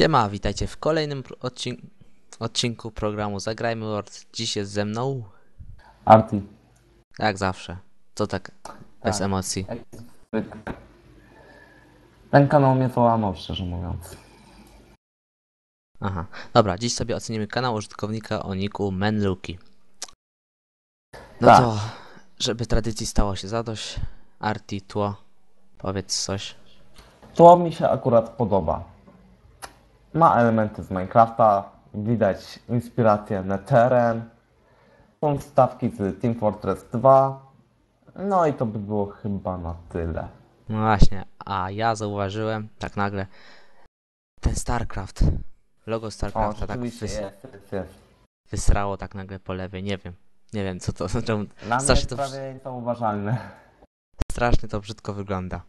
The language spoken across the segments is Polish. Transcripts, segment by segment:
Siema, witajcie w kolejnym pro- odcin- odcinku programu Zagrajmy World. Dziś jest ze mną, Arti. jak zawsze. To tak, bez Tak. emocji. Ten kanał mnie połamał, szczerze mówiąc. Aha, dobra, dziś sobie ocenimy kanał użytkownika o niku Menluki. No Tak. to, żeby tradycji stało się zadość, Arti, tło, powiedz coś. To mi się akurat podoba. Ma elementy z Minecrafta, widać inspirację Netherem, są wstawki z Team Fortress 2, no i to by było chyba na tyle. No właśnie, a ja zauważyłem, tak nagle, ten StarCraft, logo O, StarCrafta tak rzeczywiście wys- jest, jest, wysrało tak nagle po lewej, nie wiem. Nie wiem co to, czemu Dla mnie Strasznie jest to prawie niezauważalne. strasznie to brzydko wygląda.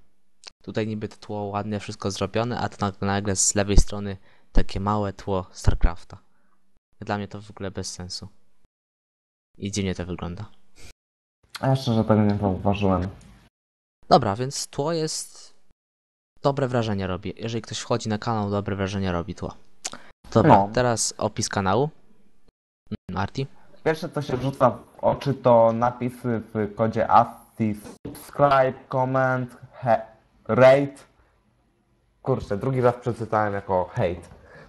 Tutaj niby to tło ładnie wszystko zrobione, a to nagle, nagle z lewej strony takie małe tło StarCrafta. Dla mnie to w ogóle bez sensu. I dziwnie to wygląda. A ja szczerze tego nie zauważyłem. Dobra, więc tło jest... Dobre wrażenie robi. Jeżeli ktoś wchodzi na kanał, dobre wrażenie robi tło. Dobra, No. teraz opis kanału. Mm, Arti? Pierwsze co się rzuca w oczy to napisy w kodzie ASCII subscribe, comment, he, rate. Kurczę, drugi raz przeczytałem jako hate.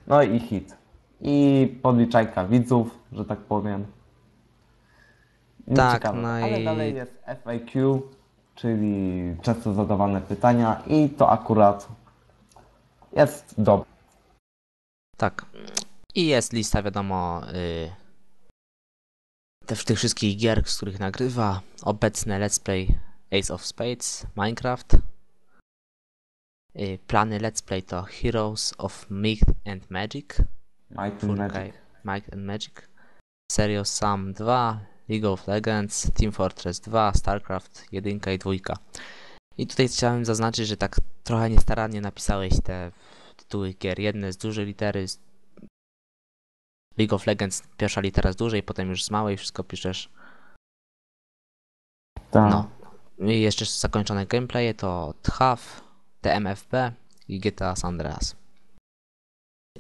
No i hit. I podliczajka widzów, że tak powiem. Nic Tak, no Ale i- dalej jest FAQ, czyli często zadawane pytania i to akurat jest dobre. Tak. I jest lista, wiadomo, y, też tych wszystkich gier, z których nagrywa. Obecne Let's Play Ace of Spades, Minecraft. Y, plany Let's Play to Heroes of Might and Magic, Might and Magic. Might and Magic, Serious Sam 2, League of Legends, Team Fortress 2, StarCraft 1 i 2. I tutaj chciałem zaznaczyć, że tak trochę niestarannie napisałeś te tytuły gier. Jedne z dużej litery, z League of Legends pierwsza litera z dużej, potem już z małej wszystko piszesz. Tak. No. I jeszcze zakończone gameplaye to THAF, TMFP i GTA San Andreas.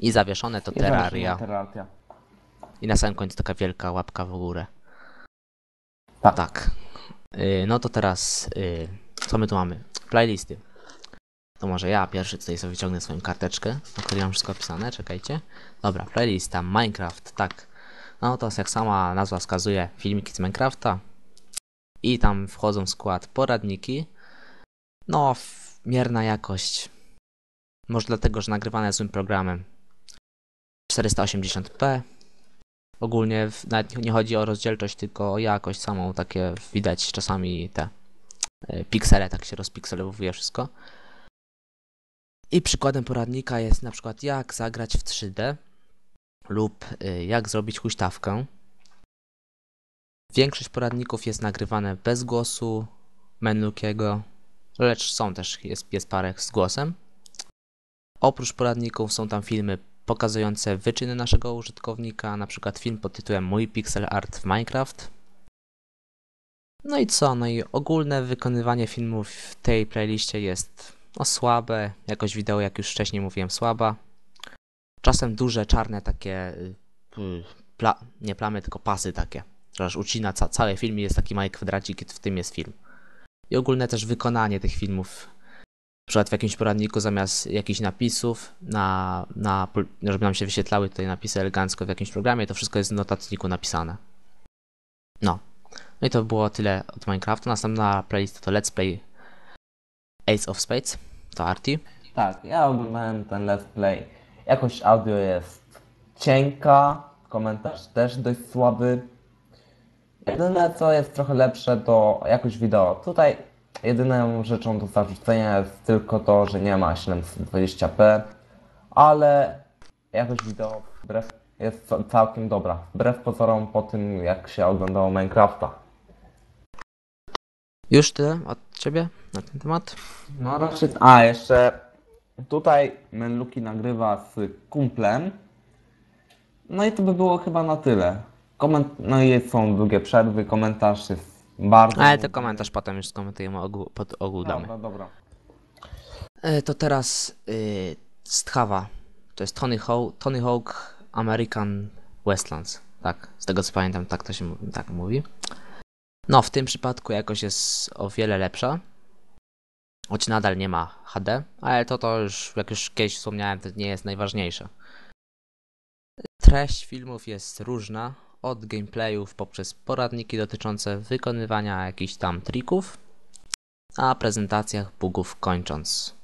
I zawieszone to I Terraria. Terraria. I na samym końcu taka wielka łapka w górę. Tak. Tak. Y, no to teraz, y, co my tu mamy? Playlisty. To może ja pierwszy tutaj sobie wyciągnę swoją karteczkę, na której mam wszystko opisane, czekajcie. Dobra, playlista Minecraft, tak. No to jak sama nazwa wskazuje, filmiki z Minecrafta. I tam wchodzą w skład poradniki. No, mierna jakość. Może dlatego, że nagrywane złym programem. 480p. Ogólnie w, nawet nie chodzi o rozdzielczość, tylko o jakość samą. Takie widać czasami te e, piksele, tak się rozpikselowuje wszystko. I przykładem poradnika jest na przykład jak zagrać w 3D lub y, jak zrobić huśtawkę. Większość poradników jest nagrywane bez głosu Menlukiego, lecz są też, jest, jest parę z głosem. Oprócz poradników są tam filmy pokazujące wyczyny naszego użytkownika, na przykład film pod tytułem Mój pixel art w Minecraft. No i co? No i ogólne wykonywanie filmów w tej playliście jest no, słabe, jakość wideo, jak już wcześniej mówiłem, słaba. Czasem duże, czarne takie, y, y, pla, nie plamy, tylko pasy takie, aż ucina ca cały film i jest taki mały kwadracik w tym jest film. I ogólne też wykonanie tych filmów. Na przykład w jakimś poradniku zamiast jakichś napisów, na, na, żeby nam się wyświetlały tutaj napisy elegancko w jakimś programie, to wszystko jest w notatniku napisane. No. No i to było tyle od Minecraftu. Następna playlista to Let's Play Ace of Spades. To Arti. Tak, ja oglądałem ten let's play. Jakość audio jest cienka, komentarz też dość słaby. Jedyne co jest trochę lepsze to jakość wideo. Tutaj jedyną rzeczą do zarzucenia jest tylko to, że nie ma 720p, ale jakość wideo wbrew, jest ca- całkiem dobra. Wbrew pozorom po tym jak się oglądało Minecrafta. Już tyle od ciebie na ten temat? No raczej. A, jeszcze tutaj Menluki nagrywa z kumplem. No i to by było chyba na tyle. Koment... No i są długie przerwy, komentarz jest bardzo. Ale to komentarz potem już skomentujemy ogół, pod ogół damy. Dobra, dobra. E, To teraz y, Stchawa. To jest Tony Hawk, Tony Hawk American Westlands. Tak, z tego co pamiętam, tak to się mu- tak mówi. No, w tym przypadku jakość jest o wiele lepsza. Choć nadal nie ma HD, ale to to już, jak już kiedyś wspomniałem, to nie jest najważniejsze. Treść filmów jest różna, od gameplayów poprzez poradniki dotyczące wykonywania jakichś tam trików, a prezentacjach bugów kończąc.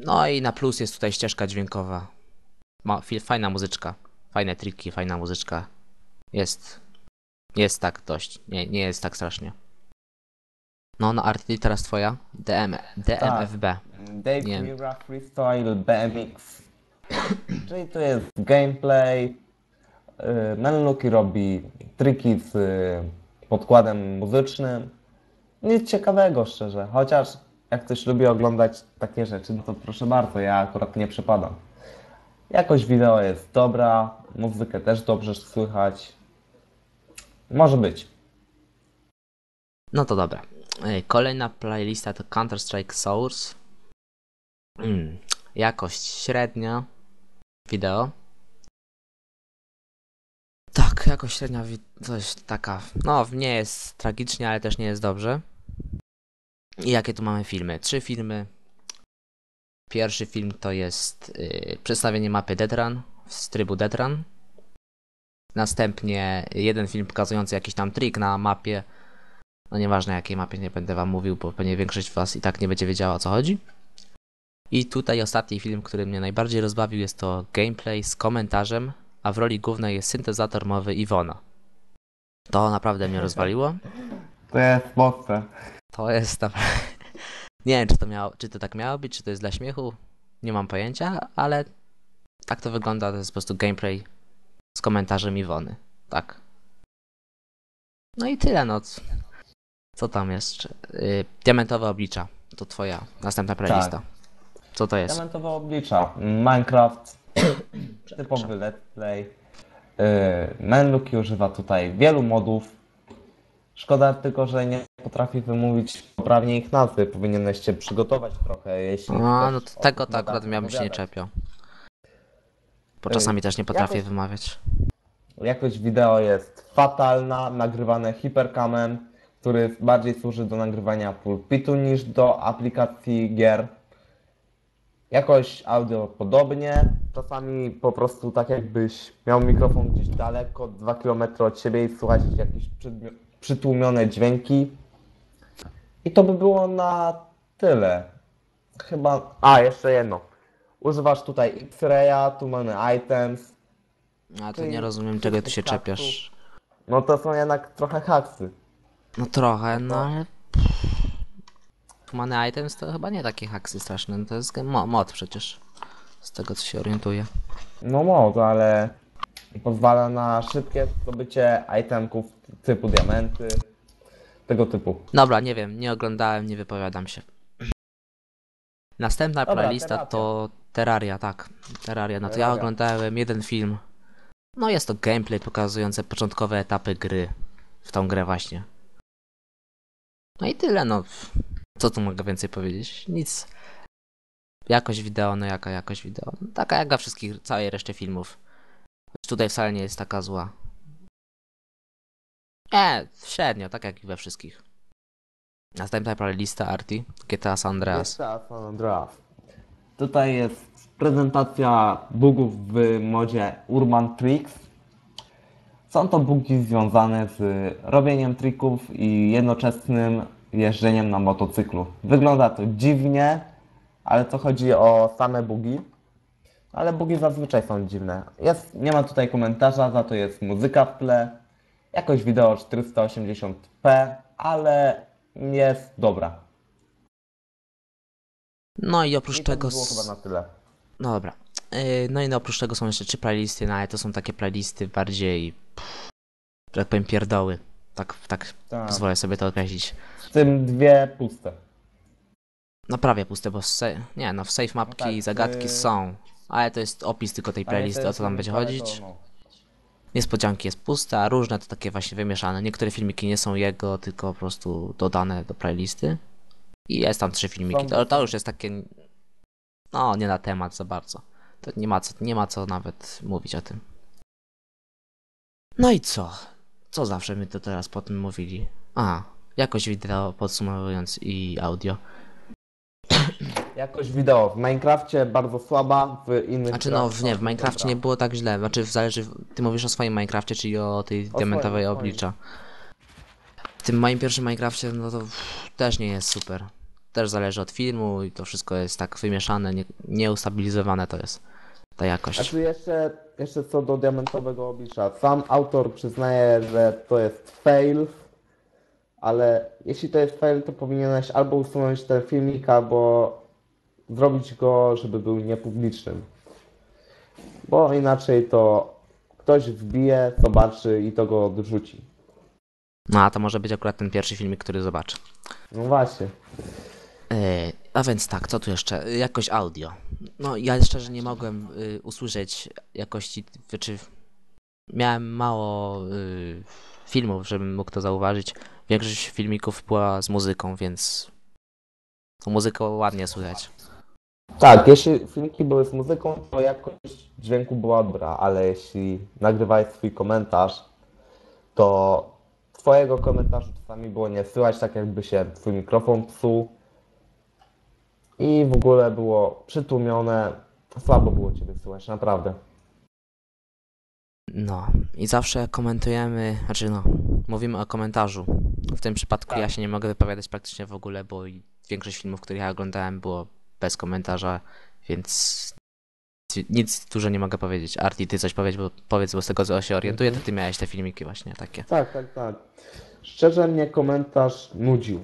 No i na plus jest tutaj ścieżka dźwiękowa. Ma, fajna muzyczka, fajne triki, fajna muzyczka. Jest, jest tak dość, nie, nie jest tak strasznie. No, no Arty, teraz twoja. DM, DMFB. Dave Nie. Mira Freestyle BMX. Czyli to jest gameplay. Yy, Menluki robi triki z y, podkładem muzycznym. Nic ciekawego, szczerze. Chociaż jak ktoś lubi oglądać takie rzeczy, no to proszę bardzo, ja akurat nie przepadam. Jakość wideo jest dobra, muzykę też dobrze słychać. Może być. No to dobra. Ej, Kolejna playlista to Counter-Strike Source. Mm, jakość średnia. Wideo. Tak, jakość średnia, coś taka. No, nie jest tragicznie, ale też nie jest dobrze. I jakie tu mamy filmy? Trzy filmy. Pierwszy film to jest yy, przedstawienie mapy Deadrun z trybu Deadrun. Następnie jeden film pokazujący jakiś tam trik na mapie no nieważne jakiej mapie, nie będę wam mówił, bo pewnie większość was i tak nie będzie wiedziała o co chodzi. I tutaj ostatni film, który mnie najbardziej rozbawił jest to gameplay z komentarzem, a w roli głównej jest syntezator mowy Iwona. To naprawdę mnie rozwaliło. To jest mocne. To jest naprawdę... Nie wiem, czy to, miało, czy to tak miało być, czy to jest dla śmiechu. Nie mam pojęcia, ale tak to wygląda. To jest po prostu gameplay z komentarzem Iwony. Tak. No i tyle, no. c- Co tam jeszcze? Yy, diamentowe oblicza. To twoja następna playlista. Co to jest? Diamentowe oblicza. Minecraft. Typowy let's play. Yy, Menluki używa tutaj wielu modów. Szkoda tylko, że nie potrafi wymówić poprawnie ich nazwy. Powinieneś się przygotować trochę, jeśli A, chcesz no to tego to akurat modach ja bym się nie czepiał. Bo czasami też nie potrafię jakoś- wymawiać. Jakość wideo jest fatalna, nagrywane hipercamem, który bardziej służy do nagrywania pulpitu niż do aplikacji gier. Jakość audio podobnie, czasami po prostu tak jakbyś miał mikrofon gdzieś daleko, 2 km od siebie i słuchać jakieś przytłumione dźwięki. I to by było na tyle. Chyba. A, jeszcze jedno. Używasz tutaj X-Raya, tu mamy items, A to nie rozumiem, czego ty się czepiasz. No to są jednak trochę haksy. No trochę, no ale... Humany items to chyba nie takie haksy straszne, no to jest mo- mod przecież. Z tego co się orientuję. No może, ale pozwala na szybkie zdobycie itemków typu diamenty, tego typu. Dobra, nie wiem, nie oglądałem, nie wypowiadam się. Następna Dobra, playlista Terraria. to Terraria, tak. Terraria, no to ja Terraria. oglądałem jeden film. No jest to gameplay pokazujący początkowe etapy gry. W tą grę właśnie. No i tyle, no. Co tu mogę więcej powiedzieć? Nic. Jakość wideo, no jaka jakość wideo? No, taka jak we wszystkich, całej reszcie filmów. Choć tutaj wcale nie jest taka zła. Nie, średnio, tak jak i we wszystkich. Następna playlista Arti, GTA San Andreas. GTA San Andreas. Tutaj jest prezentacja bugów w modzie Urban Tricks. Są to bugi związane z robieniem trików i jednoczesnym jeżdżeniem na motocyklu. Wygląda to dziwnie, ale to chodzi o same bugi. Ale bugi zazwyczaj są dziwne. Jest, nie ma tutaj komentarza, za to jest muzyka w tle. Jakość wideo 480p, ale jest dobra. No i oprócz I to tego. było chyba na tyle. No dobra. Yy, No i no, oprócz tego są jeszcze trzy playlisty, no ale to są takie playlisty bardziej. pff, tak powiem, pierdoły. Tak, tak Tak. pozwolę sobie to określić. W tym dwie puste. No prawie puste, bo w se... nie, no w save mapki tak, i zagadki yy, są. Ale to jest opis tylko tej playlisty, o co tam będzie chodzić. Niespodzianki jest pusta, różne to takie właśnie wymieszane. Niektóre filmiki nie są jego, tylko po prostu dodane do playlisty. I jest tam trzy filmiki. To, to już jest takie No, nie na temat za bardzo. To nie ma co, nie ma co nawet mówić o tym. No i co? Co zawsze my to teraz po tym mówili? A, jakość wideo podsumowując i audio. Jakość wideo w Minecrafcie bardzo słaba, w innych Znaczy no, w- nie, w Minecrafcie dobra. nie było tak źle. Znaczy zależy, ty mówisz o swoim Minecrafcie, czyli o tej swoim, diamentowej o swoim. oblicza. W tym moim pierwszym Minecrafcie, no to pff, też nie jest super. Też zależy od filmu i to wszystko jest tak wymieszane, nie, nieustabilizowane to jest ta jakość. A tu jeszcze, jeszcze co do diamentowego oblicza. Sam autor przyznaje, że to jest fail, ale jeśli to jest fail, to powinieneś albo usunąć ten filmik, albo zrobić go, żeby był niepublicznym. Bo inaczej to ktoś wbije, zobaczy i to go odrzuci. No a to może być akurat ten pierwszy filmik, który zobaczę. No właśnie. E, a więc tak, co tu jeszcze? Jakość audio. No ja szczerze nie mogłem y, usłyszeć jakości, znaczy miałem mało y, filmów, żebym mógł to zauważyć. Większość filmików była z muzyką, więc tą muzykę ładnie słychać. Tak, jeśli filmiki były z muzyką, to jakość dźwięku była dobra, ale jeśli nagrywałeś swój komentarz, to twojego komentarzu czasami było nie słychać, tak jakby się twój mikrofon psuł i w ogóle było przytłumione, słabo było ciebie słychać, naprawdę. No i zawsze komentujemy, znaczy no, mówimy o komentarzu. W tym przypadku Tak. ja się nie mogę wypowiadać praktycznie w ogóle, bo większość filmów, które ja oglądałem było bez komentarza, więc nic dużo nie mogę powiedzieć. Arti, ty coś powiedz, bo powiedz, bo z tego co się orientuję, to ty miałeś te filmiki właśnie takie. Tak, tak, tak. Szczerze mnie komentarz nudził.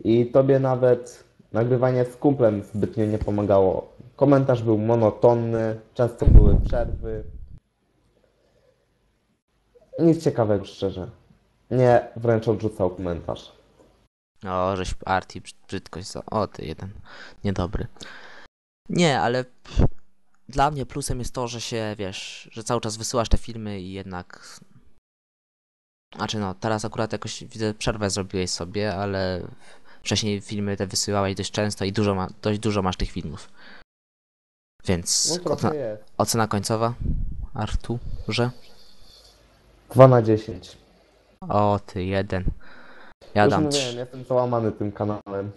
I tobie nawet nagrywanie z kumplem zbytnio nie pomagało. Komentarz był monotonny, często były przerwy. Nic ciekawego, szczerze. Nie, wręcz odrzucał komentarz. O, żeś Arti, brzyd- brzydkość za... O, ty jeden. Niedobry. Nie, ale dla mnie plusem jest to, że się, wiesz, że cały czas wysyłasz te filmy i jednak... Znaczy no, teraz akurat jakoś widzę przerwę zrobiłeś sobie, ale wcześniej filmy te wysyłałeś dość często i dużo ma, dość dużo masz tych filmów. Więc No ocena, ocena końcowa? Artu, że? 2 na 10. O, ty jeden. Ja Już dam mówiłem, trz- jestem załamany tym kanałem.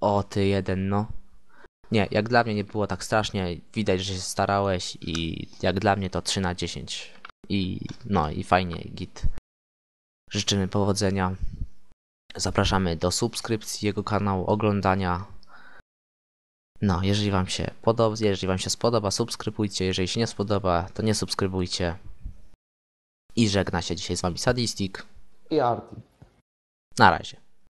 O, ty jeden, no. Nie, jak dla mnie nie było tak strasznie. Widać, że się starałeś i jak dla mnie to 3 na 10. I no i fajnie, git. Życzymy powodzenia. Zapraszamy do subskrypcji jego kanału, oglądania. No, jeżeli wam się podoba, jeżeli wam się spodoba, subskrybujcie. Jeżeli się nie spodoba, to nie subskrybujcie. I żegna się dzisiaj z wami Sadistik. I Arti. Na razie.